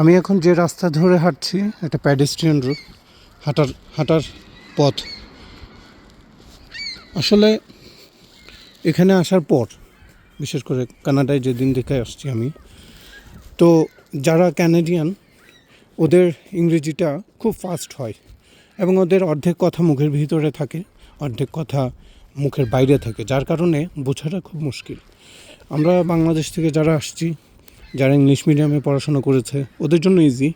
আমি এখন যে রাস্তা ধরে হাঁটছি, একটা প্যাডেস্ট্রিয়ান রুট হাঁটার হাঁটার পথ। আসলে এখানে আসার পর, বিশেষ করে কানাডায় যেদিন দেখে আসছি আমি, তো যারা ক্যানাডিয়ান ওদের ইংরেজিটা খুব ফাস্ট হয় এবং ওদের অর্ধেক কথা মুখের ভিতরে থাকে, অর্ধেক কথা মুখের বাইরে থাকে, যার কারণে বোঝাটা খুব মুশকিল। আমরা বাংলাদেশ থেকে যারা আসছি যারা ইংলিশ মিডিয়ামে পড়াশোনা করেছে, ওদের জন্য ইজি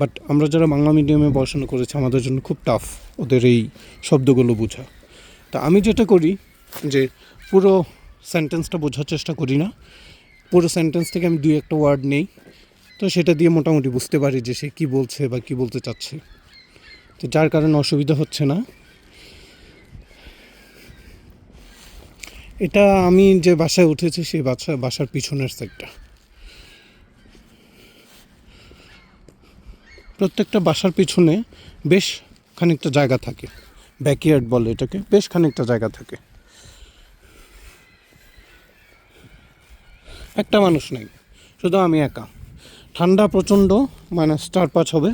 বাট আমরা যারা বাংলা মিডিয়ামে পড়াশোনা করেছি, আমাদের জন্য খুব টাফ ওদের এই শব্দগুলো বোঝা। তা আমি যেটা করি যে পুরো সেন্টেন্সটা বোঝার চেষ্টা করি না। পুরো সেন্টেন্স থেকে আমি দুই একটা ওয়ার্ড নেই, তো সেটা দিয়ে মোটামুটি বুঝতে পারি যে সে কী বলছে বা কী বলতে চাচ্ছে। তো যার কারণে অসুবিধা হচ্ছে না। এটা আমি যে বাসায় উঠেছি, সেই বাসা বাসার পিছনের সাইডটা প্রত্যেকটা বাসার পিছনে বেশ খানিকটা জায়গা থাকে। ব্যাকইয়ার্ড বলে এটাকে, বেশ খানিকটা জায়গা থাকে। একটা মানুষ নেই, শুধু আমি একা। ঠান্ডা প্রচণ্ড, মাইনাস চার পাঁচ হবে।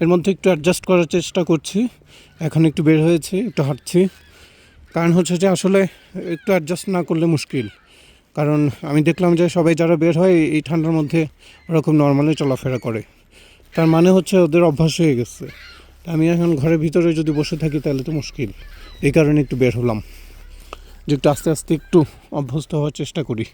এর মধ্যে একটু অ্যাডজাস্ট করার চেষ্টা করছি। এখন একটু বের হয়েছি, একটু হাঁটছি। কারণ হচ্ছে যে আসলে একটু অ্যাডজাস্ট না করলে মুশকিল। কারণ আমি দেখলাম যে সবাই যারা বের হয়, এই ঠান্ডার মধ্যে ওরকম নর্মালি চলাফেরা করে। তার মানে হচ্ছে ওদের অভ্যাস হয়ে গেছে। আমি এখন ঘরের ভিতরে যদি বসে থাকি তাহলে তো মুশকিল। এই কারণে একটু বের হলাম। যে একটু আস্তে আস্তে একটু অভ্যস্ত হওয়ার চেষ্টা করি।